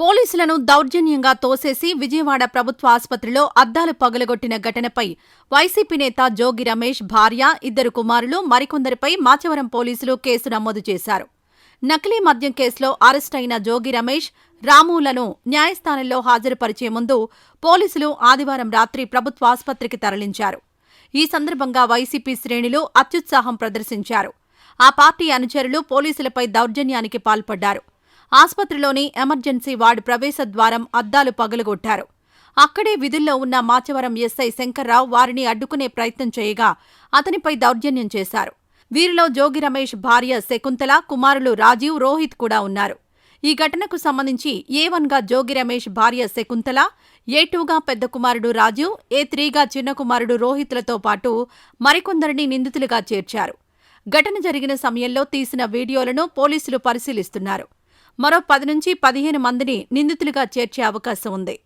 పోలీసులను దౌర్జన్యంగా తోసేసి విజయవాడ ప్రభుత్వ ఆసుపత్రిలో అద్దాలు పగులగొట్టిన ఘటనపై వైసీపీ నేత జోగి రమేష్ భార్య ఇద్దరు కుమారులు మరికొందరిపై మాచవరం పోలీసులు కేసు నమోదు చేశారు. నకిలీ మద్యం కేసులో అరెస్టైన జోగి రమేష్ రాములను న్యాయస్థానంలో హాజరుపరిచే ముందు పోలీసులు ఆదివారం రాత్రి ప్రభుత్వ ఆసుపత్రికి తరలించారు. ఈ సందర్భంగా వైసీపీ శ్రేణులు అత్యుత్సాహం ప్రదర్శించారు. ఆ పార్టీ అనుచరులు పోలీసులపై దౌర్జన్యానికి పాల్పడ్డారు. ఆసుపత్రిలోని ఎమర్జెన్సీ వార్డు ప్రవేశ ద్వారం అద్దాలు పగులగొట్టారు. అక్కడే విధుల్లో ఉన్న మాచవరం ఎస్ఐ శంకర్రావు వారిని అడ్డుకునే ప్రయత్నం చేయగా అతనిపై దౌర్జన్యం చేశారు. వీరిలో జోగి రమేష్ భార్య శకుంతల కుమారులు రాజీవ్ రోహిత్ కూడా ఉన్నారు. ఈ ఘటనకు సంబంధించి ఏ వన్గా జోగి రమేష్ భార్య శకుంతల ఏ టూగా పెద్ద కుమారుడు రాజీవ్ ఏ త్రీగా చిన్న కుమారుడు రోహిత్లతో పాటు మరికొందరిని నిందితులుగా చేర్చారు. ఘటన జరిగిన సమయంలో తీసిన వీడియోలను పోలీసులు పరిశీలిస్తున్నారు. మరో పది నుంచి పదిహేను మందిని నిందితులుగా చేర్చే అవకాశం ఉంది.